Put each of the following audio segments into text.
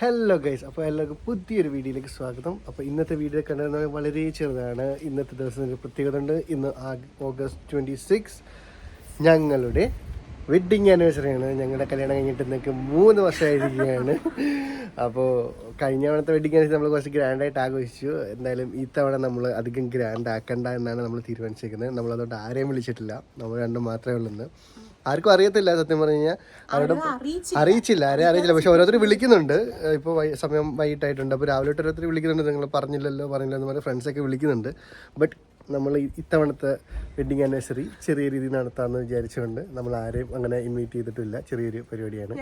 Hello guys അപ്പോൾ എല്ലാവർക്കും പുതിയൊരു വീഡിയോയിലേക്ക് സ്വാഗതം. അപ്പോൾ ഇന്നത്തെ വീഡിയോ കണ്ടത് വളരെ ചെറുതാണ്. ഇന്നത്തെ ദിവസം ഒരു പ്രത്യേകത ഉണ്ട്. ഇന്ന് ഓഗസ്റ്റ് ട്വന്റി സിക്സ് ഞങ്ങളുടെ വെഡ്ഡിങ് ആനിവേഴ്സറിയാണ് ഞങ്ങളുടെ കല്യാണം കഴിഞ്ഞിട്ട് നിങ്ങൾക്ക് മൂന്ന് വർഷമായിരിക്കുകയാണ്. അപ്പോൾ കഴിഞ്ഞ തവണത്തെ വെഡ്ഡിങ് ആനിവേഴ്സറി നമ്മൾ കുറച്ച് ഗ്രാൻഡായിട്ട് ആഘോഷിച്ചു. എന്തായാലും ഈ തവണ നമ്മൾ അധികം ഗ്രാൻഡ് ആക്കണ്ട എന്നാണ് നമ്മൾ തീരുമാനിച്ചിരിക്കുന്നത്. നമ്മൾ അതുകൊണ്ട് ആരെയും വിളിച്ചിട്ടില്ല. നമ്മൾ രണ്ടും മാത്രമേ ഉള്ളൂ ആർക്കും അറിയത്തില്ല സത്യം പറഞ്ഞു കഴിഞ്ഞാൽ അവരുടെ അറിയിച്ചില്ല. ആരെയും അറിയിച്ചില്ല പക്ഷെ ഓരോരുത്തർ വിളിക്കുന്നുണ്ട്. ഇപ്പോൾ സമയം വൈകിട്ടായിട്ടുണ്ട്. അപ്പോൾ രാവിലെ തൊട്ട് ഓരോരുത്തർ വിളിക്കുന്നുണ്ട്. നിങ്ങൾ പറഞ്ഞില്ലല്ലോ പറഞ്ഞില്ല എന്ന് പറഞ്ഞ ഫ്രണ്ട്സൊക്കെ വിളിക്കുന്നുണ്ട്. ബട്ട് നമ്മൾ ഇത്തവണത്തെ വെഡിങ് ആനിവേഴ്സറി ചെറിയ രീതിയിൽ നടത്താമെന്ന് വിചാരിച്ചുകൊണ്ട് നമ്മൾ ആരെയും അങ്ങനെ ഇൻവൈറ്റ് ചെയ്തിട്ടില്ല. ചെറിയൊരു പരിപാടിയാണ്.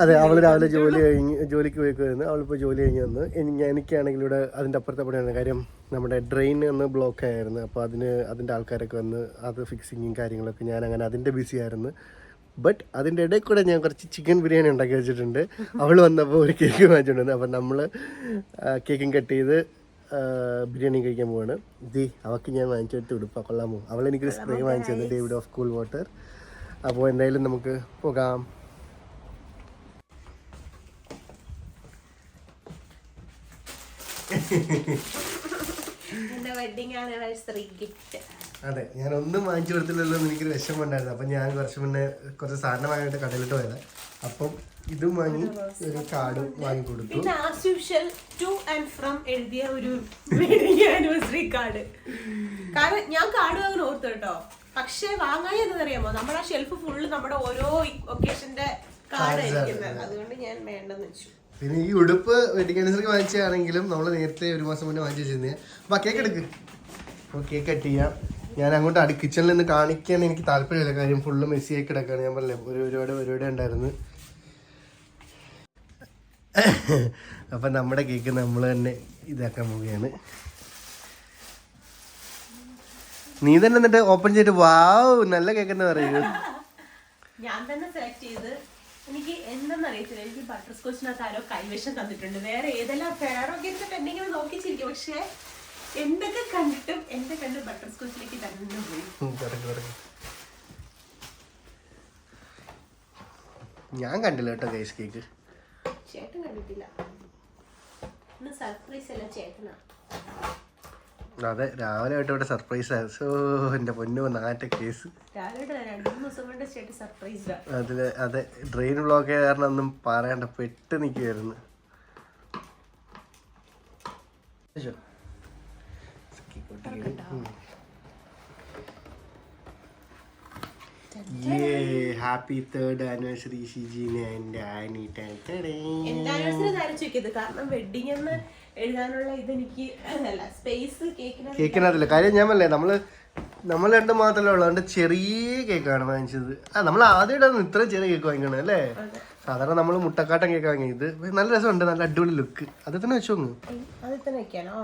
അതെ അവൾ രാവിലെ ജോലി കഴിഞ്ഞ് ജോലിക്ക് പോയിക്കുമായിരുന്നു അവളിപ്പോൾ ജോലി കഴിഞ്ഞ് വന്ന് എനി- എനിക്കാണെങ്കിൽ ഇവിടെ അതിന്റെ അപ്പുറത്തെ പണിയാണ് കാര്യം നമ്മുടെ ഡ്രെയിൻ ഒന്ന് ബ്ലോക്ക് ആയിരുന്നു. അപ്പോൾ അതിന് അതിന്റെ ആൾക്കാരൊക്കെ വന്ന് അത് ഫിക്സിങ്ങും കാര്യങ്ങളൊക്കെ ഞാൻ അങ്ങനെ അതിന്റെ ബിസി ആയിരുന്നു. ബട്ട് അതിന്റെ ഇടയിൽ കൂടെ ഞാൻ കുറച്ച് ചിക്കൻ ബിരിയാണി ഉണ്ടാക്കി വെച്ചിട്ടുണ്ട്. അവൾ വന്നപ്പോൾ ഒരു കേക്ക് വാങ്ങിച്ചിട്ടുണ്ട് അപ്പം നമ്മൾ കേക്കും കട്ട് ചെയ്ത് ബിരിയാണി കഴിക്കാൻ പോവാണ്. ദി അവൾക്ക് ഞാൻ വാങ്ങിച്ചെടുത്ത് ഉടുപ്പ കൊള്ളാമോ അവൾ എനിക്കൊരു സ്പ്രേ വാങ്ങിച്ചു തന്നെ. ഡേവിഡ് ഓഫ് കൂൾ വാട്ടർ അപ്പോൾ എന്തായാലും നമുക്ക് പോകാം. അതെ ഞാൻ ഒന്നും വാങ്ങിച്ചു കൊടുത്തില്ലല്ലോ എന്ന് എനിക്കൊരു വിഷമം ഉണ്ടായിരുന്നു. അപ്പം ഞാൻ കുറച്ച് മുന്നേ കുറച്ച് സാധനം വാങ്ങിയിട്ട് കടയിലിട്ട് പോയത്. അപ്പം ഇതും വാങ്ങി ഒരു കാർഡ് വാങ്ങി കൊടുത്തു. പിന്നെ as usual to and from എഴുതിയ ഒരു വെഡിങ് ആനിവേഴ്സറി കാർഡ്. കാരണം ഞാൻ കാർഡ് വാങ്ങാൻ ഓർത്തു കേട്ടോ. പക്ഷെ വാങ്ങാൻ എന്നറിയാമോ നമ്മുടെ ആ ഷെൽഫ് ഫുള്ള് നമ്മുടെ ഓരോ ഒക്കേഷന്റെ കാർഡ് ആയിരിക്കുന്നത് അതുകൊണ്ട് ഞാൻ വേണ്ടെന്ന് വെച്ചു. പിന്നെ ഈ ഉടുപ്പ് വെഡിങ് ആനിവേഴ്സറിക്ക് വാങ്ങിച്ചാണെങ്കിലും നമ്മൾ നേരത്തെ ഒരു മാസം മുന്നേ വാങ്ങിച്ചു വെച്ചിരുന്നു. അപ്പൊ കേക്ക് എടുക്ക്. കേക്ക് കട്ട് ചെയ്യാം. ഞാൻ അങ്ങോട്ട് അടി കിച്ചണിൽ നിന്ന് കാണിക്കാൻ എനിക്ക് താല്പര്യമില്ല. കാര്യം ഫുള്ള് മെസ്സിയായി കിടക്കുകയാണ് ഞാൻ പറഞ്ഞില്ലേ ഒരു ഒരുപാട് പരിപാടി ഉണ്ടായിരുന്നു. അപ്പം നമ്മുടെ കേക്ക് നമ്മൾ തന്നെ ഇതാക്കാൻ പോവുകയാണ്. നീ തന്നെ എന്നിട്ട് ഓപ്പൺ ചെയ്തിട്ട് വാവ് നല്ല കേക്ക് എന്ന് പറയൂ ഞാൻ തന്നെ സെലക്ട് ചെയ്ത് എനിക്ക് എന്തെന്ന് അറിയത്തില്ല. എനിക്ക് ബട്ടർ സ്കോച്ചിനകത്ത് ആരോ കൈവശം തന്നിട്ടുണ്ട്. വേറെ ഏതെല്ലാം ഫെയറൊക്കെ എടുത്തിട്ട് എന്തെങ്കിലും നോക്കിച്ചിരിക്കും. പക്ഷെ എന്തൊക്കെ കണ്ടിട്ടും എന്റെ കണ്ട് ബട്ടർ സ്കോച്ചിലേക്ക് തന്നെ പോയി. ഞാൻ കണ്ടില്ല കേട്ടോ ഗൈസ് കേക്ക് ചേട്ടൻ കണ്ടിട്ടില്ല. ഇന്ന് സർപ്രൈസ് അല്ല ചേട്ടനാ? അതെ രാവിലെ ആയിട്ട് ഇവിടെ സർപ്രൈസ് സോ എന്റെ പൊന്നു നാറ്റ കേസ് സർപ്രൈസ്ഡാ അതെ ഡ്രെയിൻ ബ്ലോക്ക് കാരണം ഒന്നും പറയണ്ട പെട്ട് നിൽക്കുമായിരുന്നു ഹാപ്പി തേർഡ് ആനിവേഴ്സറി ഷിജീന എന്റെ ആനി എന്റെ ആനിവേഴ്സറി ധരിച്ചു വെക്കരുത് കാരണം വെഡിങ് എന്ന് എഴുതാനുള്ള ഇതെനിക്ക് സ്പേസ് കേക്കിന് കേക്കിനകത്തില്ല. കാര്യം ഞാൻ പറഞ്ഞേ നമ്മൾ നമ്മൾ രണ്ടും മാത്രമല്ല ഉള്ളത് അതിന്റെ ചെറിയ കേക്കാണ് വാങ്ങിച്ചത്. ആ നമ്മൾ ആദ്യമായിട്ടാണ് ഇത്ര ചെറിയ കേക്ക് വാങ്ങിക്കണത് അല്ലേ? സാധാരണ നമ്മൾ മുട്ടക്കാട്ടൻ കേക്ക് വാങ്ങി ഇത് നല്ല രസമുണ്ട് നല്ല അടിപൊളി ലുക്ക് അത് തന്നെ വെച്ചു തന്നു തന്നെ വെക്കാനോ?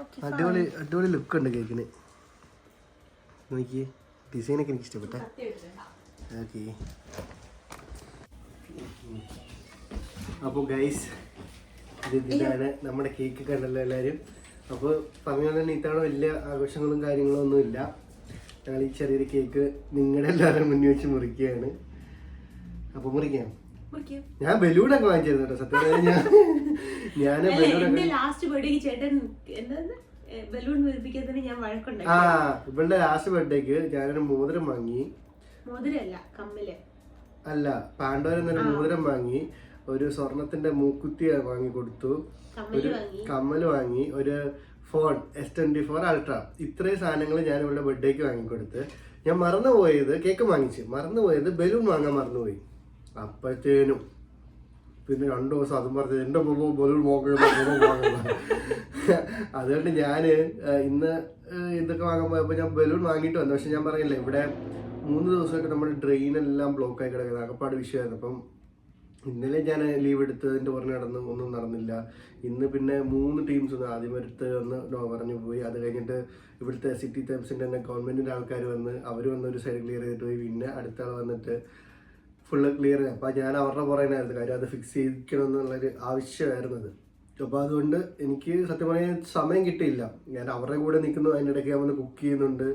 ഓക്കെ അടിപൊളി അടിപൊളി ലുക്ക് ഉണ്ട് കേക്കിന് നോക്കി ഡിസൈനൊക്കെ എനിക്ക് ഇഷ്ടപ്പെട്ടെ. ഓക്കെ. അപ്പോൾ ഗൈസ് ഇതാണ് നമ്മുടെ കേക്ക് കണ്ടല്ലോ എല്ലാവരും അപ്പോൾ പറഞ്ഞ പോലെ തന്നെ ഇത്തവണ വലിയ ആഘോഷങ്ങളും കാര്യങ്ങളും ഒന്നും ഇല്ല. ഞങ്ങൾ ഈ ചെറിയൊരു കേക്ക് നിങ്ങളുടെ എല്ലാവരും മുന്നിൽ വെച്ച് മുറിക്കുകയാണ്. അപ്പോൾ മുറിക്കാം. ഞാൻ ബലൂണൊക്കെ വാങ്ങിച്ചിരുന്നു കേട്ടോ. സത്യം ഞാൻ ഞാൻ ബലൂണൊക്കെ ലാസ്റ്റ് ചേട്ടൻ എന്താണ് ബലൂൺ ഞാൻ വഴക്കുണ്ടായി ആ ഇവളുടെ ലാസ്റ്റ് ബർത്ത്ഡേക്ക് ഞാനൊരു മോതിരം വാങ്ങി. മോതിരല്ല കമ്മിൽ. അല്ല പാണ്ഡവർ എന്നൊരു മോതിരം വാങ്ങി. ഒരു സ്വർണത്തിന്റെ മൂക്കുത്തി വാങ്ങി കൊടുത്തു. ഒരു കമ്മൽ വാങ്ങി. ഒരു phone S twenty four ultra ഇത്രയും സാധനങ്ങൾ ഞാൻ ഇവളുടെ ബർത്ത്ഡേക്ക് വാങ്ങിക്കൊടുത്ത് ഞാൻ മറന്നുപോയത് കേക്ക് വാങ്ങിച്ച്. മറന്നുപോയത് ബലൂൺ വാങ്ങാൻ മറന്നുപോയി. അപ്പോഴത്തേനും പിന്നെ രണ്ടു ദിവസം അതും പറഞ്ഞത് എന്റെ ബലൂൺ ബലൂൺ അതുകൊണ്ട് ഞാൻ ഇന്ന് ഇതൊക്കെ വാങ്ങാൻ പോയപ്പോൾ ഞാൻ ബലൂൺ വാങ്ങിയിട്ട് വന്നു. പക്ഷെ ഞാൻ പറഞ്ഞില്ലേ ഇവിടെ മൂന്ന് ദിവസമായിട്ട് നമ്മുടെ ഡ്രെയിൻ എല്ലാം ബ്ലോക്ക് ആയി കിടക്കുന്നത്. അകപ്പാട് വിഷയമായിരുന്നു. അപ്പം ഇന്നലെ ഞാൻ ലീവ് എടുത്തതിന്റെ പുറമെ നടന്നു ഒന്നും നടന്നില്ല. ഇന്ന് പിന്നെ മൂന്ന് ടീംസ് ഒന്ന് ആദ്യം എടുത്ത് ഒന്ന് പറഞ്ഞു പോയി. അത് കഴിഞ്ഞിട്ട് ഇവിടുത്തെ സിറ്റി ടൈംസിന്റെ തന്നെ ഗവൺമെന്റിന്റെ ആൾക്കാർ വന്ന് അവർ വന്ന് ഒരു സൈഡ് ക്ലിയർ ചെയ്തിട്ട് പോയി. പിന്നെ അടുത്ത ആൾ വന്നിട്ട് ഫുള്ള് ക്ലിയർ അപ്പം ഞാൻ അവരുടെ പറയണമായിരുന്നു കാര്യം അത് ഫിക്സ് ചെയ്യിക്കണം എന്നുള്ളൊരു ആവശ്യമായിരുന്നത് അപ്പോൾ അതുകൊണ്ട് എനിക്ക് സത്യം പറഞ്ഞാൽ സമയം കിട്ടിയില്ല. ഞാൻ അവരുടെ കൂടെ നിൽക്കുന്നു. അതിനിടയ്ക്ക് ഞാൻ വന്ന് കുക്ക് ചെയ്യുന്നുണ്ട്.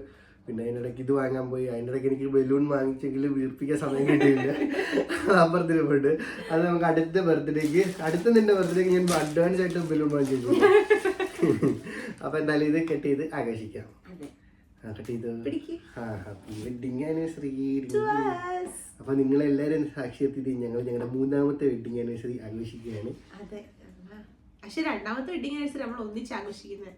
പിന്നെ അതിന്റെ ഇടയ്ക്ക് ഇത് വാങ്ങാൻ പോയി. അതിന്റെ ഇടയ്ക്ക് എനിക്ക് ബലൂൺ വാങ്ങിച്ചെങ്കിൽ വീർപ്പിക്കാൻ സമയം കിട്ടിയില്ല. അപ്പുറത്തിന് പോയിട്ട്. അത് നമുക്ക് അടുത്ത ബർത്ത്ഡേക്ക് അടുത്ത നിന്റെ ബർത്ത്ഡേക്ക് ഞാൻ അഡ്വാൻസ് ആയിട്ട് ബലൂൺ വാങ്ങിച്ചു അപ്പൊ എന്തായാലും ഇത് കെട്ട് ചെയ്ത് ആകർഷിക്കാം കെട്ട് പിടിക്ക്. ആ ഹാപ്പി വെഡിങ് ആനിവേഴ്സറി. അപ്പൊ നിങ്ങളെല്ലാവരും സാക്ഷി എത്തിയിട്ട് ഞങ്ങൾ ഞങ്ങളുടെ മൂന്നാമത്തെ വെഡിങ് ആനിവേഴ്സറി ആഘോഷിക്കുകയാണ്. അതെ. പക്ഷെ രണ്ടാമത്തെ വെഡിങ് ആനിവേഴ്സറി നമ്മൾ ഒന്നിച്ച് ആഘോഷിക്കുന്നത്.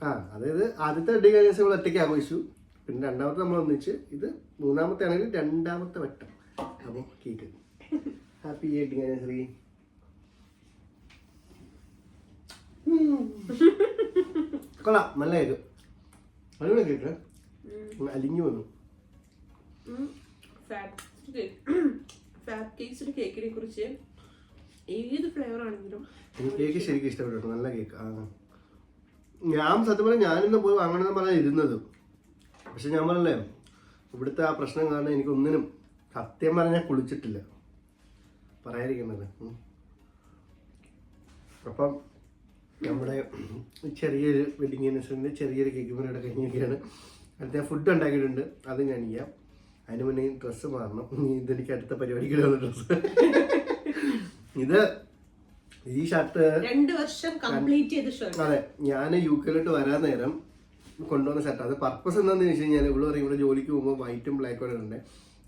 ആ അതായത് ആദ്യത്തെ വെഡിങ് ആനിവേഴ്സറി നമ്മൾ ഒറ്റയ്ക്ക് ആഘോഷിച്ചു. പിന്നെ രണ്ടാമത്തെ നമ്മൾ ഒന്നിച്ച് ഇത് മൂന്നാമത്തെ ആണെങ്കിൽ രണ്ടാമത്തെ വട്ടം അപ്പോൾ കേക്ക് ഹാപ്പി വെഡിങ് ആനിവേഴ്സറി കൊള്ളാം നല്ല കേക്ക് അടിപൊളി കേക്ക് അലിഞ്ഞു വന്നു ഫാറ്റ് കേക്സിന്റെ കേക്കിനെ കുറിച്ച് ഏത് ഫ്ലേവർ ആണെങ്കിലും കേക്ക് ശരിക്കും ഇഷ്ടപ്പെട്ടു നല്ല കേക്ക് ഞാൻ സത്യം പറഞ്ഞാൽ ഞാനിന്ന് പോയി വാങ്ങണമെന്ന് പറഞ്ഞാൽ ഇരുന്നത്. പക്ഷെ ഞാൻ പറഞ്ഞല്ലേ ഇവിടുത്തെ ആ പ്രശ്നം കാരണം എനിക്ക് എനിക്കൊന്നിനും സത്യം പറഞ്ഞാൽ കുളിച്ചിട്ടില്ല. പറയാതിരിക്കുന്നത്. അപ്പം നമ്മുടെ ചെറിയൊരു വെഡിങ് ആനിവേഴ്സറിന്റെ ചെറിയൊരു കേക്ക് മുറിയുടെ കഴിഞ്ഞൊക്കെയാണ് അടുത്ത ഫുഡ് ഉണ്ടാക്കിയിട്ടുണ്ട്. അത് ചെയ്യാം. അതിന് മുന്നേ ഡ്രസ്സ് മാറണം. ഇതെനിക്ക് അടുത്ത പരിപാടിക്കുള്ള ഡ്രസ്സ് ഇത് ഈ ഷർട്ട് രണ്ട് വർഷം കംപ്ലീറ്റ് ചെയ്ത ഷർട്ട് അതെ ഞാൻ യു കെയിലോട്ട് വരാൻ നേരം കൊണ്ടുവന്ന ഷർട്ട് അത് പർപ്പസ് എന്താണെന്ന് വെച്ച് കഴിഞ്ഞാൽ ഇവിടെ പറയും ഇവിടെ ജോലിക്ക് പോകുമ്പോൾ വൈറ്റും ബ്ലാക്കും ഒക്കെ ഉണ്ട്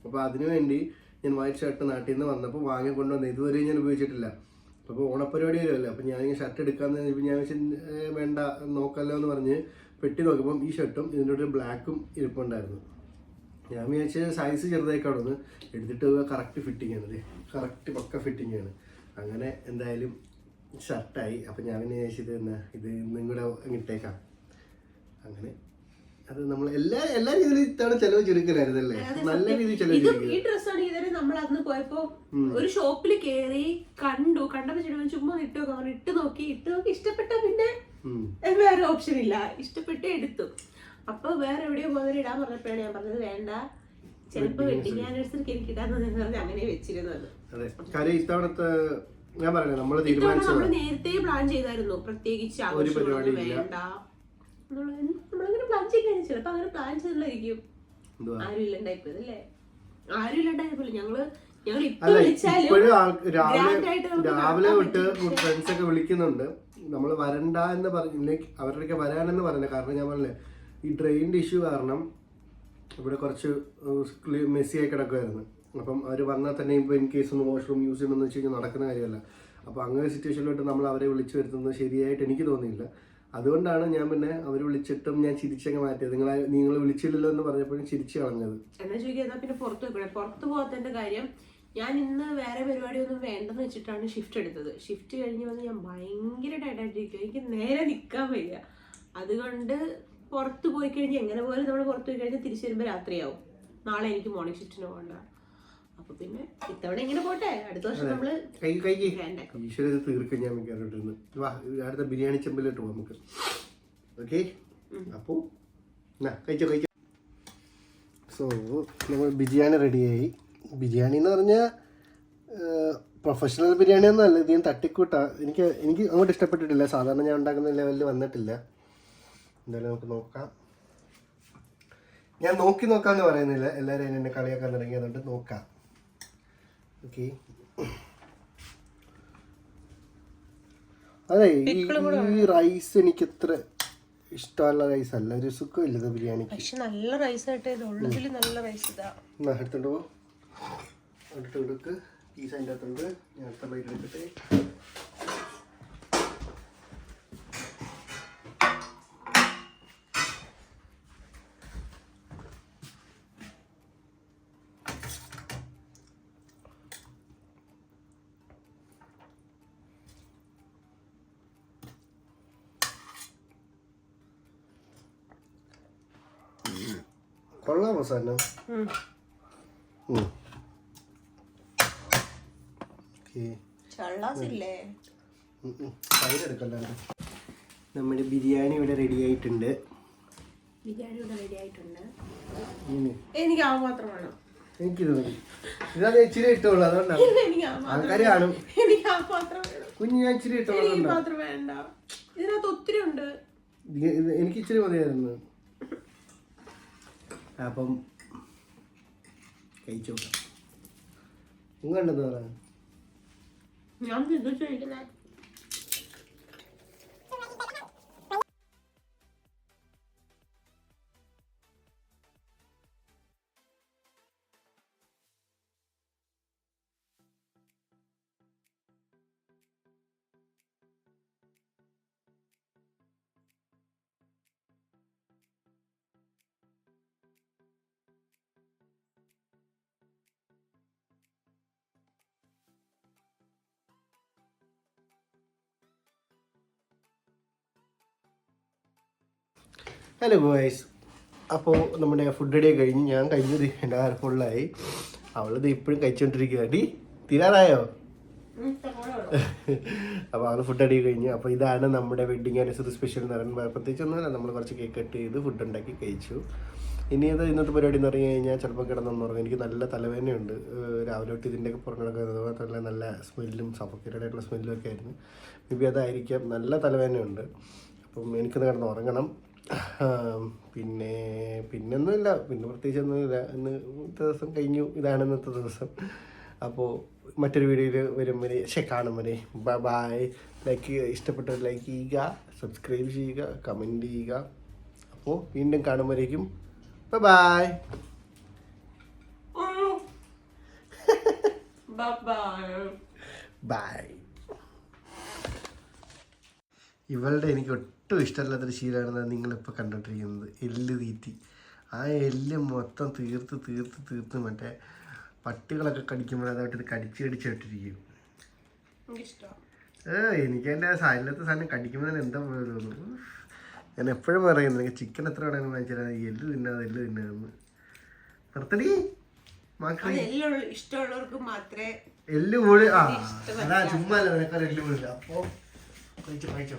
അപ്പോൾ അതിനു വേണ്ടി ഞാൻ വൈറ്റ് ഷർട്ട് നാട്ടിൽ നിന്ന് വന്നപ്പോൾ വാങ്ങി കൊണ്ടുവന്ന് ഇതുവരെ ഞാൻ ഉപയോഗിച്ചിട്ടില്ല. അപ്പോൾ ഓണപ്പരിപാടി വരുമല്ലോ അപ്പോൾ ഞാൻ ഈ ഷർട്ട് എടുക്കാന്ന് കഴിഞ്ഞപ്പോൾ ഞാൻ വേണ്ട നോക്കല്ലോ എന്ന് പറഞ്ഞ് പെട്ടി നോക്കുമ്പോൾ ഈ ഷർട്ടും ഇതിന്റെ ഒരു ബ്ലാക്കും ഇരിപ്പുണ്ടായിരുന്നു. ഞാൻ വിചാരിച്ച സൈസ് ചെറുതായി കാണുന്നു എടുത്തിട്ട് കറക്റ്റ് ഫിറ്റിംഗ് ആണ് കറക്റ്റ് പക്ക ഫിറ്റിംഗ് ആണ്. അങ്ങനെ എന്തായാലും ഷർട്ടായി അപ്പം ഞാൻ പിന്നെ വിചാരിച്ചത് എന്നാ ഇത് ഇന്നും കൂടെ ഇട്ടേക്കാം. അങ്ങനെ. അത് നമ്മൾ എല്ലാ എല്ലാ രീതിയിലും ഇത്തവണ ചെലവ് ചുരുക്കലായിരുന്നല്ലേ നല്ല രീതിയിൽ ചെലവ് ഈ ഡ്രസ്സാണ് ഇതുവരെ നമ്മൾ അന്ന് പോയപ്പോ ഒരു ഷോപ്പിൽ കേറി കണ്ടു. കണ്ടപ്പോ ചെടി ചുമ്മാ ഇട്ട് നോക്കാം. ഇട്ട് നോക്കി. ഇട്ട് നോക്കി. ഇഷ്ടപ്പെട്ട പിന്നെ. വേറെ ഓപ്ഷൻ ഇല്ല. ഇഷ്ടപ്പെട്ട് എടുത്തു. അപ്പൊ വേറെ എവിടെയോ പോകുന്നവരെ ഇടാൻ പറഞ്ഞപ്പോഴാണ് ഞാൻ പറഞ്ഞത് വേണ്ട. ചിലപ്പോ വെഡിങ് ആനിവേഴ്സറിക്ക് എനിക്ക് ഇടാന്ന് പറഞ്ഞ് അങ്ങനെ വെച്ചിരുന്നത്. അതെ. കാര്യം ഇത്തവണത്തെ ഞാൻ പറയാം നമ്മൾ ഇത്തവണ നേരത്തെ പ്ലാൻ ചെയ്തായിരുന്നു. പ്രത്യേകിച്ച് പരിപാടിയില്ല. വേണ്ട. എന്നുള്ളത് നമ്മളങ്ങനെ പ്ലാൻ ചെയ്യാൻ ചിലപ്പോ അങ്ങനെ പ്ലാൻ ചെയ്തില്ലായിരിക്കും. എന്തുവാ? ആരും ഇല്ലണ്ടായിപ്പോയത് അല്ലേ? ആരും ഇല്ലണ്ടായപ്പോലെ ഞങ്ങൾ ഞങ്ങൾ ഇപ്പൊ അല്ല വിളിച്ചാലും ഇപ്പോഴും ആൾ- രാവിലെ തൊട്ട് ആയിട്ട് നമുക്ക് രാവിലെ നടത്താൻ വിട്ട് പറ്റും. ഫ്രണ്ട്സ് ഒക്കെ വിളിക്കുന്നുണ്ട്. നമ്മൾ വരണ്ട എന്ന് പറഞ്ഞ അവരുടെയൊക്കെ വരാനെന്ന് പറഞ്ഞില്ല കാരണം ഞാൻ പറഞ്ഞില്ലേ ഈ ഡ്രെയിൻ ഇഷ്യൂ കാരണം ഇവിടെ കുറച്ച് മെസ്സിയായി കിടക്കുമായിരുന്നു അപ്പം അവർ വന്നാൽ തന്നെ ഇപ്പോൾ ഇൻ കേസ് ഒന്ന് വാഷ്റൂം യൂസ് ചെയ്യണമെന്ന് വെച്ച് കഴിഞ്ഞാൽ നടക്കുന്ന കാര്യമല്ല. അപ്പോൾ അങ്ങനെ സിറ്റുവേഷനിലോട്ട് നമ്മൾ അവരെ വിളിച്ചു വരുത്തുന്നത് ശരിയായിട്ട് എനിക്ക് തോന്നിയില്ല. അതുകൊണ്ടാണ് ഞാൻ പിന്നെ അവർ വിളിച്ചിട്ടും ഞാൻ ചിരിച്ചങ്ങ് മാറ്റിയത്. നിങ്ങളെ നിങ്ങൾ വിളിച്ചില്ലല്ലോ എന്ന് പറഞ്ഞപ്പോഴും ചിരിച്ചു കളഞ്ഞത്. എന്നാ ചോദിക്കുക പിന്നെ പുറത്ത് വെക്കണേ പുറത്ത് പോകാത്തതിന്റെ കാര്യം ഞാൻ ഇന്ന് വേറെ പരിപാടി ഒന്നും വേണ്ടെന്ന് വെച്ചിട്ടാണ് ഷിഫ്റ്റ് എടുത്തത്. ഷിഫ്റ്റ് കഴിഞ്ഞ് വന്ന് ഞാൻ ഭയങ്കര ടയർഡായിട്ടിരിക്കും എനിക്ക് നേരെ നിൽക്കാൻ വയ്യ. അതുകൊണ്ട് പുറത്ത് പോയി കഴിഞ്ഞാൽ എങ്ങനെ പോലും നമ്മൾ പുറത്ത് പോയി കഴിഞ്ഞാൽ തിരിച്ചു വരുമ്പോൾ രാത്രിയാവും. നാളെ എനിക്ക് മോർണിംഗ് ഷിഫ്റ്റിന് പോകണ്ട. അപ്പൊ പിന്നെ ഇത്തവണ ഇങ്ങനെ പോട്ടെ. അടുത്ത വർഷം നമ്മൾ കൈ തീർക്കും ഞാൻ വാ അടുത്ത ബിരിയാണി ചെമ്പിലോട്ട് പോവാം നമുക്ക്. ഓക്കെ അപ്പോ കഴിച്ചോ കഴിച്ചോ. സോ നമ്മൾ ബിരിയാണി റെഡിയായി ബിരിയാണി എന്ന് പറഞ്ഞാൽ പ്രൊഫഷണൽ ബിരിയാണി ഒന്നും അല്ല. ഇത് ഞാൻ തട്ടിക്കൂട്ടാ. എനിക്ക് എനിക്ക് അങ്ങോട്ട് ഇഷ്ടപ്പെട്ടിട്ടില്ല. സാധാരണ ഞാൻ ഉണ്ടാക്കുന്ന ലെവലിൽ വന്നിട്ടില്ല. എന്തായാലും നമുക്ക് നോക്കാം. ഞാൻ നോക്കി നോക്കാന്ന് പറയുന്നില്ല. എല്ലാവരും എന്നെ കളിയാക്കാൻ തുടങ്ങിയതുകൊണ്ട് നോക്കാം. ഓക്കെ അതെ ഈ റൈസ് എനിക്ക് എത്ര ഇഷ്ടമുള്ള റൈസ് അല്ല. ഒരു സുഖമില്ല ഇത് ബിരിയാണിക്ക്. പക്ഷെ നല്ല റൈസ് ആയിട്ട് ഇത് ഉള്ളതിൽ നല്ല റൈസ് ഇതാ. എന്നാ എടുത്തോണ്ട് പോ. പീസ് അതിന്റെ അകത്തുണ്ട്. ഞാൻ അടുത്ത ബൈറ്റ് എടുക്കട്ടെ. കൊള്ളാമോ ഉം. നമ്മുടെ ബിരിയാണി ഇവിടെ റെഡി ആയിട്ടുണ്ട്. ബിരിയാണി ഇവിടെ റെഡി ആയിട്ടുണ്ട്. എനിക്ക് ആ മാത്രം വേണം. എനിക്കിത് മതി. ഇതാ ഇച്ചിരി ഇട്ടുള്ളൂ അതുകൊണ്ടാണ് ആൾക്കാർ കാണും. കുഞ്ഞ് ഞാൻ ഇച്ചിരി ഇട്ടുള്ളൂ ഇതിനകത്ത് ഒത്തിരി ഉണ്ട്. എനിക്ക് ഇച്ചിരി മതിയായിരുന്നു. അപ്പം കഴിച്ചോട്ടെ നിങ്ങൾ നിങ്ങളുണ്ടെന്ന് പറയാം ഞാൻ ഇത് ചോദിക്കുന്നത് ഹലോ ഗോയ്സ് അപ്പോൾ നമ്മുടെ ഫുഡ് ഡേ കഴിഞ്ഞ് ഞാൻ കഴിഞ്ഞത് എന്റെ ഫുള്ളായി അവളത് ഇപ്പോഴും കഴിച്ചുകൊണ്ടിരിക്കുക ഡി തീരാറായോ? അപ്പോൾ അവൾ ഫുഡ് അടി കഴിഞ്ഞു. അപ്പോൾ ഇതാണ് നമ്മുടെ വെഡിങ് ആനിവേഴ്സറി സ്പെഷ്യൽ എന്ന് പറയുന്നത്. പ്രത്യേകിച്ച് ഒന്നുമില്ല നമ്മൾ കുറച്ച് കേക്ക് കട്ട് ചെയ്ത് ഫുഡ് ഉണ്ടാക്കി കഴിച്ചു. ഇനി അത് ഇന്നത്തെ പരിപാടി എന്ന് പറഞ്ഞു കഴിഞ്ഞാൽ ചിലപ്പോൾ കിടന്നു പറഞ്ഞു എനിക്ക് നല്ല തലവേദനയുണ്ട്. രാവിലെ തൊട്ട് ഇതിന്റെയൊക്കെ പുറം കിടക്കുന്നത് മാത്രമല്ല നല്ല സ്മെല്ലും സഫക്കേറ്റഡ് ആയിട്ടുള്ള സ്മെല്ലും ഒക്കെ ആയിരുന്നു. മേ ബി അതായിരിക്കാം. നല്ല തലവേദനയുണ്ട്. അപ്പം എനിക്കൊന്ന് കിടന്ന് ഉറങ്ങണം. പിന്നെ പിന്നൊന്നുമില്ല. പിന്നെ പ്രത്യേകിച്ച് ഒന്നുമില്ല ഇന്ന് ദിവസം കഴിഞ്ഞു. ഇതാണ് ഇന്നത്തെ ദിവസം. അപ്പോൾ മറ്റൊരു വീഡിയോയിൽ വരും. വരെ പക്ഷേ കാണും വരെ ബൈ ബൈ ലൈക്ക് ഇഷ്ടപ്പെട്ടവർ ലൈക്ക് ചെയ്യുക. സബ്സ്ക്രൈബ് ചെയ്യുക. കമന്റ് ചെയ്യുക. അപ്പോൾ വീണ്ടും കാണും വരേക്കും ബൈ ബായ്. ബൈ ഇവളുടെ എനിക്ക് ഒട്ടും ഇഷ്ടമല്ലാത്തൊരു ശീലമാണ് നിങ്ങളിപ്പോൾ കണ്ടിട്ടിരിക്കുന്നത് എല്ല് തീറ്റി. ആ എല്ല് മൊത്തം തീർത്ത് തീർത്ത് തീർത്ത് മറ്റേ പട്ടികളൊക്കെ കടിക്കുമ്പോൾ അതായിട്ട് കടിച്ച് കടിച്ചിട്ടിരിക്കും ഏ എനിക്ക് എന്റെ സാധനത്തെ സാധനം കടിക്കുമ്പോൾ തന്നെ എന്താ പോലെ തോന്നുന്നു ഞാൻ എപ്പോഴും പറയുന്നത് എനിക്ക് ചിക്കൻ എത്ര വേണമെങ്കിലും വാങ്ങിച്ചാൽ എല്ല് തിന്നാതെ എല്ല് തിന്നാന്ന് നിർത്തടി. ഇഷ്ടമുള്ളവർക്ക് മാത്രമേ എല്ല് പോളി ആ ചുമ്മാ എല്ല് അപ്പോൾ കഴിച്ചോ കഴിച്ചോ.